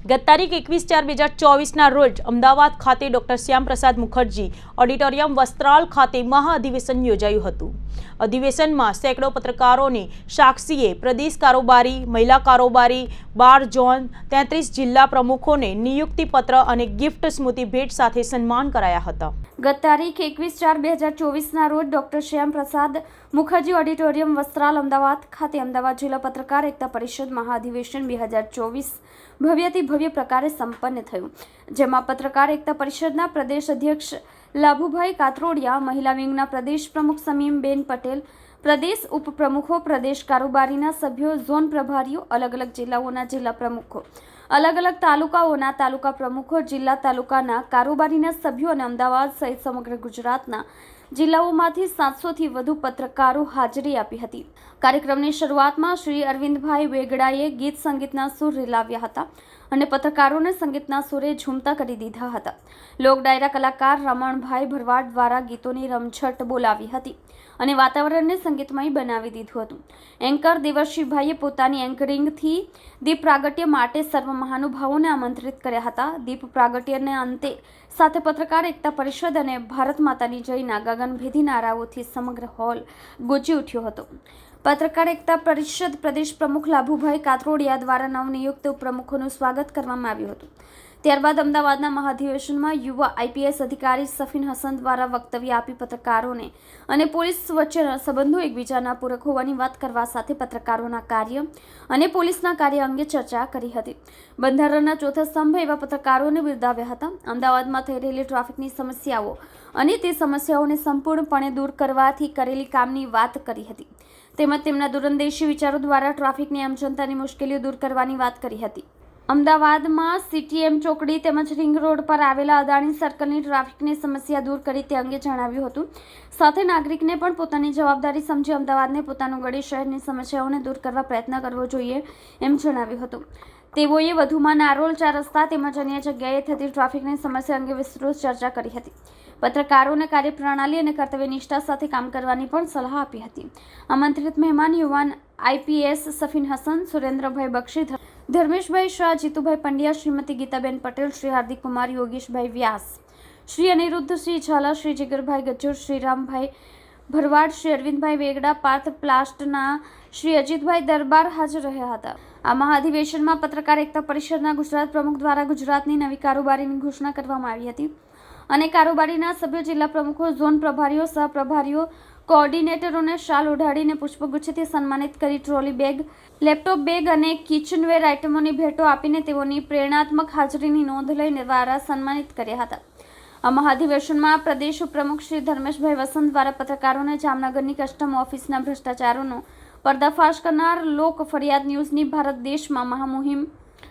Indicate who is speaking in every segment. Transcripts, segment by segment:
Speaker 1: ગત તારીખ એકવીસ ચાર બે હજાર ચોવીસના રોજ અમદાવાદ ખાતે ડોક્ટર શ્યામપ્રસાદ મુખર્જી ઓડિટોરિયમ વસ્ત્રાલ ખાતે મહાઅધિવેશન યોજાયું હતું. અધિવેશનમાં સેંકડો પત્રકારોને સાક્ષીએ પ્રદેશ કારોબારી, મહિલા કારોબારી, બાર ઝોન, તેત્રીસ જિલ્લા પ્રમુખોને નિયુક્તિપત્ર અને ગિફ્ટ સ્મૃતિ ભેટ સાથે સન્માન કરાયા હતા.
Speaker 2: ગત તારીખ એકવીસ ચાર બે હજાર ચોવીસના રોજ ડોક્ટર શ્યામ પ્રસાદ મુખર્જી ઓડિટોરિયમ વસ્ત્રાલ અમદાવાદ ખાતે અમદાવાદ જિલ્લા પત્રકાર એકતા પરિષદ મહાઅધિવેશન બે હજાર ચોવીસ ભવ્યથી ભવ્ય પ્રકારે સંપન્ન થયું. જેમાં પત્રકાર એકતા પરિષદના પ્રદેશ અધ્યક્ષ લાભુભાઈ કાતરોડિયા, મહિલા વિંગના પ્રદેશ પ્રમુખ સમીમબેન પટેલ, પ્રદેશ ઉપપ્રમુખો, પ્રદેશ કારોબારીના સભ્યો, ઝોન પ્રભારીઓ અલગ અલગ જિલ્લાઓના જિલ્લા પ્રમુખો અલગ અલગ તાલુકાઓના તાલુકા પ્રમુખો, જિલ્લા તાલુકાના કારોબારીના સભ્યો અને અમદાવાદ સહિત સમગ્ર ગુજરાતના જિલ્લાઓમાંથી સાતસોથી વધુ પત્રકારો હાજરી આપી હતી. કાર્યક્રમની શરૂઆતમાં શ્રી અરવિંદભાઈ વેગડાએ ગીત સંગીતના સુર રેલાવ્યા હતા અને પત્રકારોને સંગીતના સુરે ઝૂમતા કરી દીધા હતા. લોક ડાયરા કલાકાર રમણભાઈ ભરવાડ દ્વારા ગીતોની રમઝટ બોલાવી હતી અને વાતાવરણને સંગીતમય બનાવી દીધું હતું. એન્કર દેવર્ષિભાઈએ પોતાની એન્કરિંગથી દીપ પ્રાગટ્ય માટે સર્વ મહાનુભાવોને આમંત્રિત કર્યા હતા. દીપ પ્રાગટ્યને અંતે સાથે પત્રકાર એકતા પરિષદ અને ભારત માતાની જયના ગગનભેદી નારાઓથી સમગ્ર હોલ ગુંજી ઉઠ્યો હતો. પત્રકાર એકતા પરિષદ પ્રદેશ પ્રમુખ લાભુભાઈ કાતરોડિયા દ્વારા નવનિયુક્ત પ્રમુખોનું સ્વાગત કરવામાં આવ્યું હતું. ત્યારબાદ અમદાવાદના મહાધિવેશનમાં યુવા આઈપીએસ અધિકારી સફીન હસન દ્વારા વક્તવ્ય આપી પત્રકારોને અને પોલીસ વચ્ચેના સંબંધો એકબીજાના પૂરક હોવાની વાત કરવા સાથે પત્રકારોના કાર્ય અને પોલીસના કાર્ય અંગે ચર્ચા કરી હતી. બંધારણના ચોથા સ્તંભ એવા પત્રકારોને બિરદાવ્યા હતા. અમદાવાદમાં થઈ રહેલી ટ્રાફિકની સમસ્યાઓ અને તે સમસ્યાઓને સંપૂર્ણપણે દૂર કરવાથી કરેલી કામની વાત કરી હતી. તેમજ તેમના દૂરંદેશી વિચારો દ્વારા ટ્રાફિકની આમ જનતાની મુશ્કેલીઓ દૂર કરવાની વાત કરી હતી. અમદાવાદમાં સીટીએમ ચોકડી તેમજ રિંગ રોડ પર આવેલા અદાણી સર્કલની ટ્રાફિકની સમસ્યા દૂર કરી તે અંગે જણાવ્યું હતું. સાથે નાગરિકને પણ પોતાની જવાબદારી સમજી અમદાવાદને પોતાનું ગળી શહેરની સમસ્યાઓને દૂર કરવા પ્રયત્ન કરવો જોઈએ એમ જણાવ્યું હતું. તેઓએ વધુમાં નારોલ ચાર રસ્તા તેમજ અન્ય જગ્યાએ થતી ટ્રાફિકની સમસ્યા અંગે વિસ્તૃત ચર્ચા કરી હતી. પત્રકારોને કાર્યપ્રણાલી અને કર્તવ્યનિષ્ઠા સાથે કામ કરવાની પણ સલાહ આપી હતી. આમંત્રિત મહેમાન યુવાન આઈપીએસ સફીન હસન, સુરેન્દ્રભાઈ બક્ષી ધર્મેશભાઈ શાહ, જીતુભાઈ પંડ્યા, શ્રીમતી ગીતાબેન પટેલ, શ્રી હાર્દિક કુમાર યોગેશભાઈ વ્યાસ, શ્રી અનિરુદ્ધ, શ્રી ઝાલા, શ્રી જીગરભાઈ ગજ્જર શ્રી રામભાઈ ભરવાડ, શ્રી અરવિંદભાઈ વેગડા, પાર્થ પ્લાસ્ટના શ્રી અજીતભાઈ દરબાર હાજર રહ્યા હતા. આ મહાધિવેશનમાં પત્રકાર એકતા પરિષદના ગુજરાત પ્રમુખ દ્વારા ગુજરાતની નવી કારોબારીની ઘોષણા કરવામાં આવી હતી. અને કારોબારીના સભ્યો જિલ્લા પ્રમુખો, ઝોન પ્રભારીઓ, સહપ્રભારીઓ, કોઓર્ડિનેટરોને શાલ ઓઢાડીને પુષ્પગુચ્છથી સન્માનિત કરી ટ્રોલી બેગ, લેપટોપ બેગ અને કિચનવેર આઇટમોની ભેટો આપીને તેઓની પ્રેરણાત્મક હાજરીની નોંધ લઈને દ્વારા સન્માનિત કર્યા હતા. આ મહાધિવેશનમાં પ્રદેશ પ્રમુખ શ્રી ધર્મેશભાઈ વસંત દ્વારા પત્રકારોને જામનગરની કસ્ટમ ઓફિસના ભ્રષ્ટાચારોનો પર્દાફાશ કરનાર લોક ફરિયાદ ન્યૂઝની ભારત દેશમાં મહામુહિમ.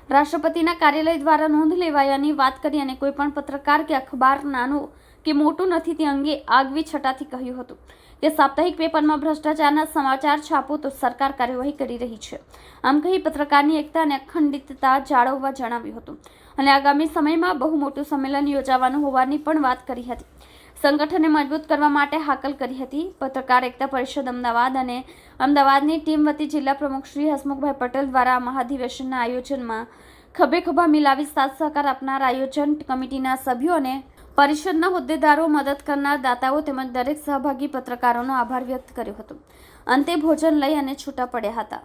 Speaker 2: રાષ્ટ્રપતિના કાર્યાલય દ્વારા નોંધ લેવાયાની વાત કરી અને કોઈપણ પત્રકાર કે અખબાર નાનું કે મોટું નથી તે અંગે આગવી છટાથી કહ્યું હતું. કે સાપ્તાહિક પેપરમાં ભ્રષ્ટાચારના સમાચાર છાપો તો સરકાર કાર્યવાહી કરી રહી છે. આમ કહી પત્રકારની એકતા અને અખંડિતતા જાળવવા જણાવ્યું હતું અને આગામી સમયમાં બહુ મોટું સંમેલન યોજાવાનું હોવાની પણ વાત કરી હતી. સંગઠનને મજબૂત કરવા માટે હાકલ કરી હતી પત્રકાર એકતા પરિષદ અમદાવાદ અને અમદાવાદની ટીમ વતી જિલ્લા પ્રમુખ શ્રી હસમુખભાઈ પટેલ દ્વારા મહાધિવેશનના આયોજનમાં ખભે ખભા મિલાવી સાથ સહકાર આપનાર આયોજન કમિટીના સભ્યો અને પરિષદના હોદ્દેદારો મદદ કરનાર દાતાઓ તેમજ દરેક સહભાગી પત્રકારોનો આભાર વ્યક્ત કર્યો હતો. અંતે ભોજન લઈ અને છૂટા પડ્યા હતા.